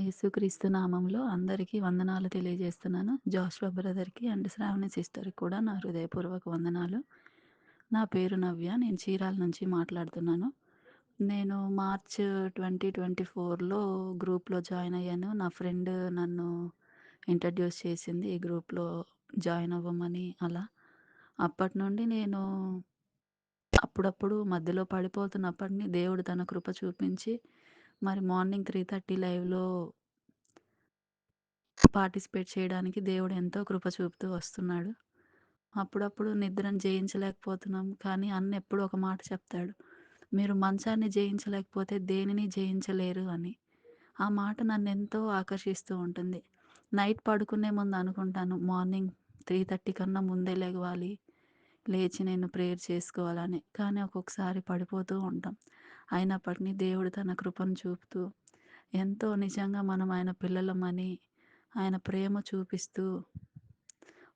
యేసుక్రీస్తు నామంలో అందరికీ వందనాలు తెలియజేస్తున్నాను. జాషువా బ్రదర్‌కి అండ్ శ్రావణి సిస్టర్‌కి కూడా నా హృదయపూర్వక వందనాలు. నా పేరు నవ్య. నేను చీరాల నుంచి మాట్లాడుతున్నాను. నేను మార్చ్ 2024లో గ్రూప్‌లో జాయిన్ అయ్యాను. నా ఫ్రెండ్ నన్ను ఇంట్రడ్యూస్ చేసింది. ఈ గ్రూప్‌లో జాయిన్ అవ్వమని అలా. అప్పటి నుండి నేను అప్పుడప్పుడు మధ్యలో పడిపోతున్నప్పటిని దేవుడు తన కృప చూపించి మరి మార్నింగ్ 3:30 లైవ్‌లో పార్టిసిపేట్ చేయడానికి దేవుడు ఎంతో కృప చూపుతూ వస్తున్నాడు. అప్పుడప్పుడు నిద్రను జయించలేకపోతున్నాం. కానీ అన్న ఎప్పుడు ఒక మాట చెప్తాడు. మీరు మంచాన్ని జయించలేకపోతే దేనిని జయించలేరు అని. ఆ మాట నన్ను ఎంతో ఆకర్షిస్తూ ఉంటుంది. నైట్ పడుకునే ముందు అనుకుంటాను మార్నింగ్ 3:30 కన్నా ముందే లేవాలి లేచి నేను ప్రేయర్ చేసుకోవాలని. కానీ ఒక్కొక్కసారి పడిపోతూ ఉంటాం. అయినప్పటికీ దేవుడు తన కృపను చూపుతూ ఎంతో నిజంగా మనం ఆయన పిల్లలమని ఆయన ప్రేమ చూపిస్తూ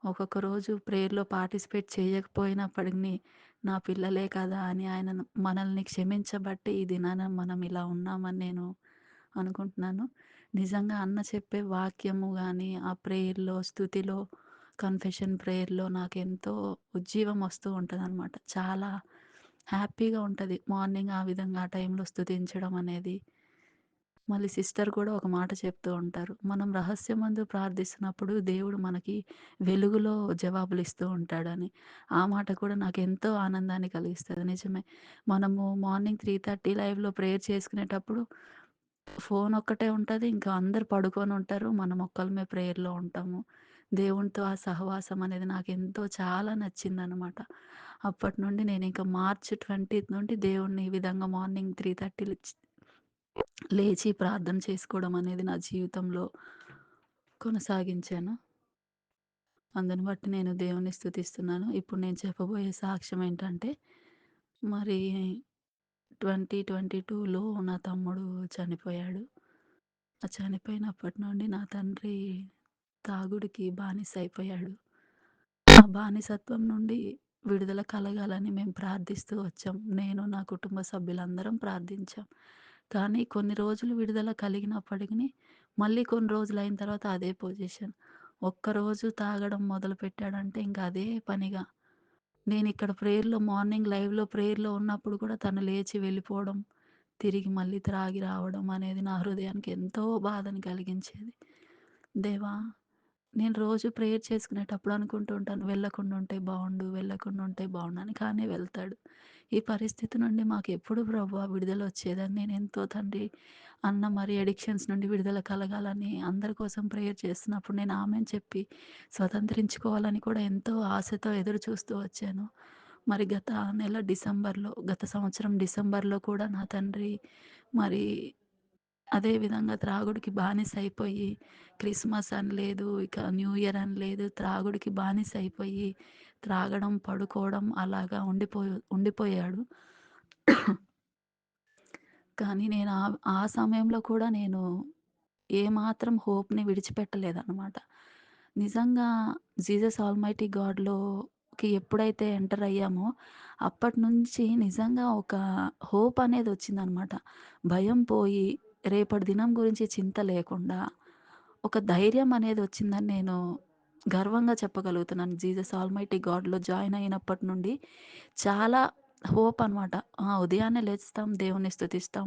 ఒక్కొక్క రోజు ప్రేయర్‌లో పార్టిసిపేట్ చేయకపోయినప్పటికీ నా పిల్లలే కదా అని ఆయన మనల్ని క్షమించబట్టి ఈ దినాన మనం ఇలా ఉన్నామని నేను అనుకుంటున్నాను. నిజంగా అన్న చెప్పే వాక్యము కానీ ఆ ప్రేయర్‌లో, స్థుతిలో కన్ఫెషన్ ప్రేయర్‌లో నాకు ఎంతో ఉజ్జీవం వస్తూ ఉంటదనమాట. చాలా హ్యాపీగా ఉంటుంది మార్నింగ్ ఆ విధంగా ఆ టైంలో స్థుతించడం అనేది. మళ్ళీ సిస్టర్ కూడా ఒక మాట చెప్తూ ఉంటారు. మనం రహస్యమందు ప్రార్థిస్తున్నప్పుడు దేవుడు మనకి వెలుగులో జవాబులు ఇస్తూ ఉంటాడని. ఆ మాట కూడా నాకు ఎంతో ఆనందాన్ని కలిగిస్తుంది నిజమే. మనము మార్నింగ్ 3:30 లైవ్‌లో ప్రేయర్ చేసుకునేటప్పుడు ఫోన్ ఒక్కటే ఉంటుంది ఇంకా అందరు పడుకొని ఉంటారు మనం ఒక్కళ్ళమే ప్రేయర్‌లో ఉంటాము. దేవునితో ఆ సహవాసం అనేది నాకు ఎంతో చాలా నచ్చింది అనమాట అప్పటి నుండి నేను ఇంకా మార్చ్ 20 నుండి దేవుడిని ఈ విధంగా మార్నింగ్ త్రీ థర్టీ లేచి ప్రార్థన చేసుకోవడం అనేది నా జీవితంలో కొనసాగించాను. అందుని బట్టి నేను దేవుని స్థుతిస్తున్నాను ఇప్పుడు నేను చెప్పబోయే సాక్ష్యం ఏంటంటే, మరి 2022లో నా తమ్ముడు చనిపోయాడు. చనిపోయినప్పటి నుండి నా తండ్రి తాగుడుకి అయిపోయాడు ఆ బానిసత్వం నుండి విడుదల కలగాలని మేము ప్రార్థిస్తూ వచ్చాం. నేను, నా కుటుంబ సభ్యులందరం ప్రార్థించాం. కానీ కొన్ని రోజులు విడుదల కలిగినప్పటికీ మళ్ళీ కొన్ని రోజులు అయిన తర్వాత అదే పొజిషన్. ఒక్కరోజు తాగడం మొదలు పెట్టాడంటే ఇంక అదే పనిగా నేను ఇక్కడ ప్రేయర్‌లో మార్నింగ్ లైవ్‌లో ప్రేయర్‌లో ఉన్నప్పుడు కూడా తను లేచి వెళ్ళిపోవడం, తిరిగి మళ్ళీ త్రాగి రావడం అనేది నా హృదయానికి ఎంతో బాధను కలిగించేది. దేవా! నేను రోజు ప్రేయర్ చేసుకునేటప్పుడు అనుకుంటూ ఉంటాను. వెళ్ళకుండా ఉంటే బాగుండు వెళ్ళకుండా ఉంటే బాగుండు అని. కానీ వెళ్తాడు. ఈ పరిస్థితి నుండి మాకెప్పుడు వచ్చేదని నేను ఎంతో తండ్రి అన్న మరి అడిక్షన్స్ నుండి విడుదల కలగాలని అందరి కోసం ప్రేయర్ చేస్తున్నప్పుడు నేను ఆమెన్ చెప్పి స్వతంత్రించుకోవాలని కూడా ఎంతో ఆశతో ఎదురు చూస్తూ వచ్చాను. మరి గత నెల డిసెంబర్‌లో గత సంవత్సరం డిసెంబర్‌లో కూడా నా తండ్రి మరి అదే విధంగా త్రాగుడికి అయిపోయి క్రిస్మస్ అని లేదు, ఇక న్యూ ఇయర్ అని లేదు. త్రాగుడికి బానిసైపోయి త్రాగడం, పడుకోవడం అలాగా ఉండిపో ఉండిపోయాడు. కానీ నేను ఆ ఆ సమయంలో కూడా నేను ఏమాత్రం హోప్‌ని విడిచిపెట్టలేదన్నమాట నిజంగా జీసస్ ఆల్మైటీ గాడ్‌లోకి ఎప్పుడైతే ఎంటర్ అయ్యామో అప్పటినుంచి నిజంగా ఒక హోప్ అనేది వచ్చిందనమాట. భయం పోయి రేపటి దినం గురించి చింత లేకుండా ఒక ధైర్యం అనేది వచ్చిందని నేను గర్వంగా చెప్పగలుగుతున్నాను. జీసస్ ఆల్మైటీ గాడ్‌లో జాయిన్ అయినప్పటి నుండి చాలా హోప్ అనమాట. ఉదయాన్నే లేస్తాం, దేవుని స్థుతిస్తాం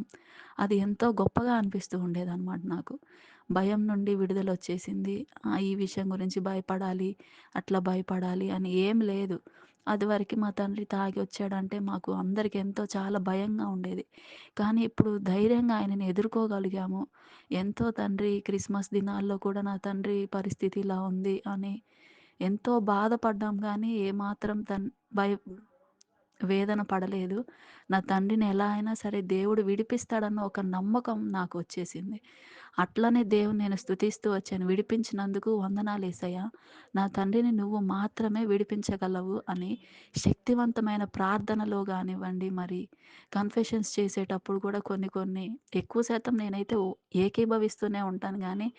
అది ఎంతో గొప్పగా అనిపిస్తూ ఉండేదనమాట నాకు. భయం నుండి విడుదల వచ్చేసింది ఈ విషయం గురించి భయపడాలి, అట్లా భయపడాలి అని ఏం లేదు. అదివరకి మా తండ్రి తాగి వచ్చాడంటే మాకు అందరికి ఎంతో చాలా భయంగా ఉండేది. కానీ ఇప్పుడు ధైర్యంగా ఆయనని ఎదుర్కోగలిగాము. ఎంతో తండ్రి క్రిస్మస్ దినాల్లో కూడా నా తండ్రి పరిస్థితి ఇలా ఉంది అని ఎంతో బాధపడ్డాం కానీ ఏమాత్రం తన్ భయ వేదన పడలేదు. నా తండ్రిని ఎలా అయినా సరే దేవుడు విడిపిస్తాడన్న ఒక నమ్మకం నాకు వచ్చేసింది అట్లనే దేవుని నేను స్థుతిస్తూ వచ్చాను. విడిపించినందుకు వందనాలేసయ్యా! నా తండ్రిని నువ్వు మాత్రమే విడిపించగలవు అని శక్తివంతమైన ప్రార్థనలో కానివ్వండి మరి కన్ఫెషన్స్ చేసేటప్పుడు కూడా కొన్ని కొన్ని ఎక్కువ శాతం నేనైతే ఏకీభవిస్తూనే ఉంటాను కానీ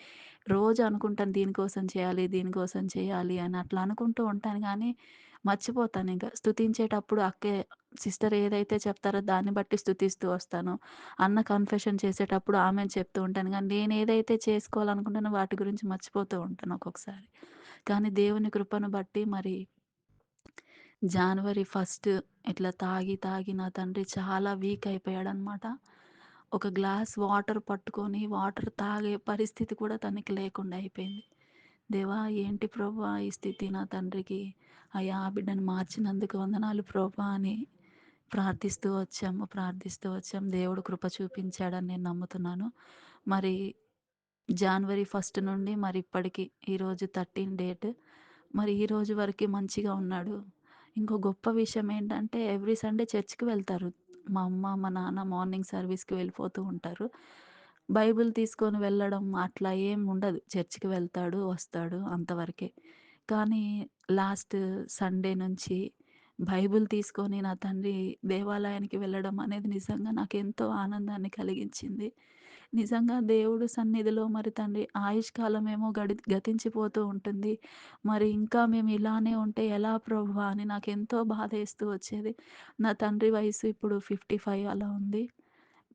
రోజు అనుకుంటాను దీనికోసం చేయాలి, దీనికోసం చేయాలి అని అట్లా అనుకుంటూ ఉంటాను కానీ మర్చిపోతాను ఇంకా స్థుతించేటప్పుడు అక్కే సిస్టర్ ఏదైతే చెప్తారో దాన్ని బట్టి స్థుతిస్తూ వస్తాను. అన్న కన్ఫెషన్ చేసేటప్పుడు ఆమె చెప్తూ ఉంటాను కానీ నేను ఏదైతే చేసుకోవాలనుకుంటానో వాటి గురించి మర్చిపోతూ ఉంటాను ఒక్కొక్కసారి. కానీ దేవుని కృపను బట్టి మరి జనవరి ఫస్ట్ ఇట్లా తాగి, తాగి నా తండ్రి చాలా వీక్ అయిపోయాడనమాట. ఒక గ్లాస్ వాటర్ పట్టుకొని వాటర్ తాగే పరిస్థితి కూడా తనకి లేకుండా అయిపోయింది. దేవా! ఏంటి ప్రభా ఈ స్థితి నా తండ్రికి. అయ్యా! ఆ బిడ్డను మార్చినందుకు వందనాలు ప్రభా అని ప్రార్థిస్తూ వచ్చాము. ప్రార్థిస్తూ వచ్చాం. దేవుడు కృప చూపించాడని నేను నమ్ముతున్నాను. మరి జనవరి ఫస్ట్ నుండి మరి ఇప్పటికి ఈరోజు 13 డేట్. మరి ఈ రోజు వరకి మంచిగా ఉన్నాడు. ఇంకో గొప్ప విషయం ఏంటంటే ఎవ్రీ సండే చర్చ్‌కి వెళ్తారు. మా అమ్మ, మా నాన్న మార్నింగ్ సర్వీస్‌కి వెళ్ళిపోతూ ఉంటారు. బైబిల్ తీసుకొని వెళ్ళడం అట్లా ఏం ఉండదు. చర్చ్‌కి వెళ్తాడు, వస్తాడు అంతవరకే. కానీ లాస్ట్ సండే నుంచి బైబిల్ తీసుకొని నా తండ్రి దేవాలయానికి వెళ్ళడం అనేది నిజంగా నాకు ఎంతో ఆనందాన్ని కలిగించింది. నిజంగా దేవుడు సన్నిధిలో మరి తండ్రి ఆయుష్కాలమేమో గడి గతించిపోతూ ఉంటుంది. మరి ఇంకా మేము ఇలానే ఉంటే ఎలా ప్రభు అని నాకు ఎంతో బాధ వేస్తూ వచ్చేది. నా తండ్రి వయసు ఇప్పుడు 55 అలా ఉంది.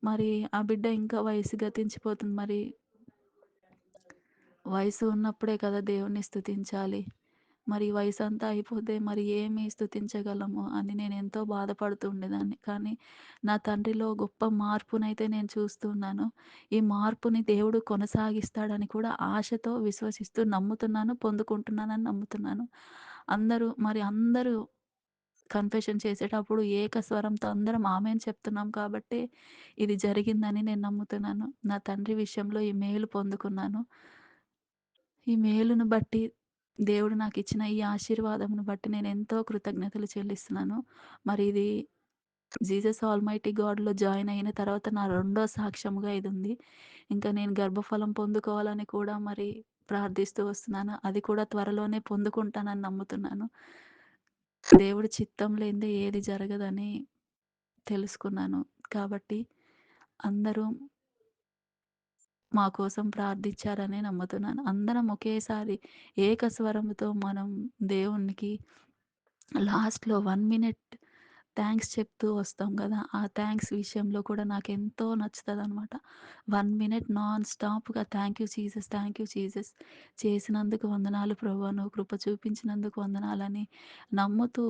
మరి ఆ బిడ్డ ఇంకా వయసు గతించిపోతుంది. మరి వయసు ఉన్నప్పుడే కదా దేవుణ్ణి స్థుతించాలి మరి వయసు అంతా అయిపోతే మరి ఏమి స్థుతించగలము అని నేను ఎంతో బాధపడుతూ ఉండేదాన్ని. కానీ నా తండ్రిలో గొప్ప మార్పునైతే నేను చూస్తున్నాను. ఈ మార్పుని దేవుడు కొనసాగిస్తాడని కూడా ఆశతో విశ్వసిస్తూ నమ్ముతున్నాను, పొందుకుంటున్నానని నమ్ముతున్నాను. అందరూ మరి అందరూ కన్ఫెషన్ చేసేటప్పుడు ఏకస్వరంతో అందరం ఆమె చెప్తున్నాం కాబట్టి ఇది జరిగిందని నేను నమ్ముతున్నాను. నా తండ్రి విషయంలో ఈ మేలు పొందుకున్నాను. ఈ మేలును బట్టి దేవుడు నాకు ఇచ్చిన ఈ ఆశీర్వాదమును బట్టి నేను ఎంతో కృతజ్ఞతలు చెల్లిస్తున్నాను. మరి ఇది జీసస్ ఆల్మైటీ గాడ్‌లో జాయిన్ అయిన తర్వాత నా రెండో సాక్ష్యముగా ఉంది ఇంకా నేను గర్భఫలం పొందుకోవాలని కూడా మరి ప్రార్థిస్తూ వస్తున్నాను. అది కూడా త్వరలోనే పొందుకుంటానని నమ్ముతున్నాను. దేవుడు చిత్తం లేనిదే ఏది జరగదని తెలుసుకున్నాను. కాబట్టి అందరూ మా కోసం ప్రార్థించారనే నమ్ముతున్నాను. అందరం ఒకేసారి ఏకస్వరముతో మనం దేవునికి లాస్ట్‌లో వన్ మినిట్ థ్యాంక్స్ చెప్తూ వస్తాం కదా! ఆ థ్యాంక్స్ విషయంలో కూడా నాకు ఎంతో నచ్చుతుంది అనమాట వన్ మినిట్ నాన్ స్టాప్‌గా thank you Jesus thank you Jesus చేసినందుకు వందనాలు ప్రభు నువ్వు కృప చూపించినందుకు వందనాలని నమ్ముతూ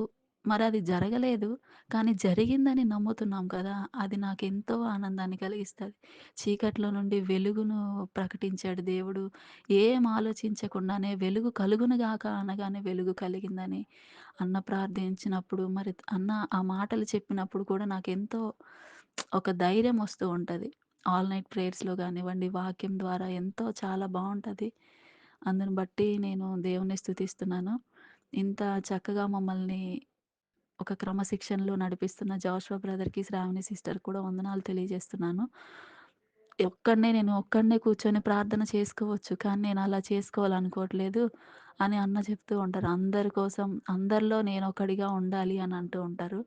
మరి అది జరగలేదు. కానీ జరిగిందని నమ్ముతున్నాం కదా! అది నాకెంతో ఆనందాన్ని కలిగిస్తుంది చీకట్లో నుండి వెలుగును ప్రకటించాడు దేవుడు. ఏం ఆలోచించకుండానే వెలుగు కలుగునుగాక అనగానే వెలుగు కలిగిందని అన్న ప్రార్థించినప్పుడు మరి అన్న ఆ మాటలు చెప్పినప్పుడు కూడా నాకెంతో ఒక ధైర్యం వస్తూ ఉంటుంది ఆల్ నైట్ ప్రేయర్స్‌లో కానివ్వండి వాక్యం ద్వారా ఎంతో చాలా బాగుంటుంది అందుని బట్టి నేను దేవుణ్ణి స్థుతిస్తున్నాను ఇంత చక్కగా మమ్మల్ని ఒక క్రమశిక్షణలో నడిపిస్తున్న జాషువా బ్రదర్‌కి, శ్రావణి సిస్టర్ కూడా వందనాలు తెలియజేస్తున్నాను. ఒక్కడనే నేను ఒక్కడనే కూర్చొని ప్రార్థన చేసుకోవచ్చు. కానీ నేను అలా చేసుకోవాలనుకోవట్లేదు అని అన్న చెప్తూ ఉంటారు. అందరి కోసం అందరిలో నేనొకడిగా ఉండాలి అని అంటూ ఉంటారు.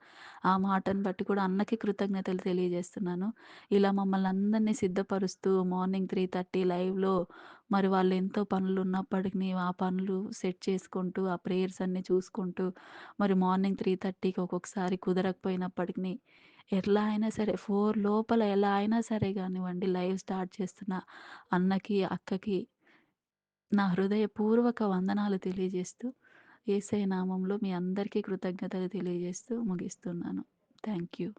ఆ మాటను బట్టి కూడా అన్నకి కృతజ్ఞతలు తెలియజేస్తున్నాను. ఇలా మమ్మల్ని అందరిని సిద్ధపరుస్తూ మార్నింగ్ 3:30 లైవ్‌లో మరి వాళ్ళు ఎంతో పనులు ఉన్నప్పటికీ ఆ పనులు సెట్ చేసుకుంటూ, ఆ ప్రేయర్స్ అన్నీ చూసుకుంటూ మరి మార్నింగ్ 3:30కి ఒక్కొక్కసారి కుదరకపోయినప్పటికీ ఎట్లా అయినా సరే ఫోర్ లోపల ఎలా అయినా సరే కానివ్వండి లైవ్ స్టార్ట్ చేస్తున్న అన్నకి, అక్కకి నా హృదయపూర్వక వందనాలు తెలియజేస్తూ, ఏసై నామంలో మీ అందరికీ కృతజ్ఞతలు తెలియజేస్తూ ముగిస్తున్నాను. Thank you.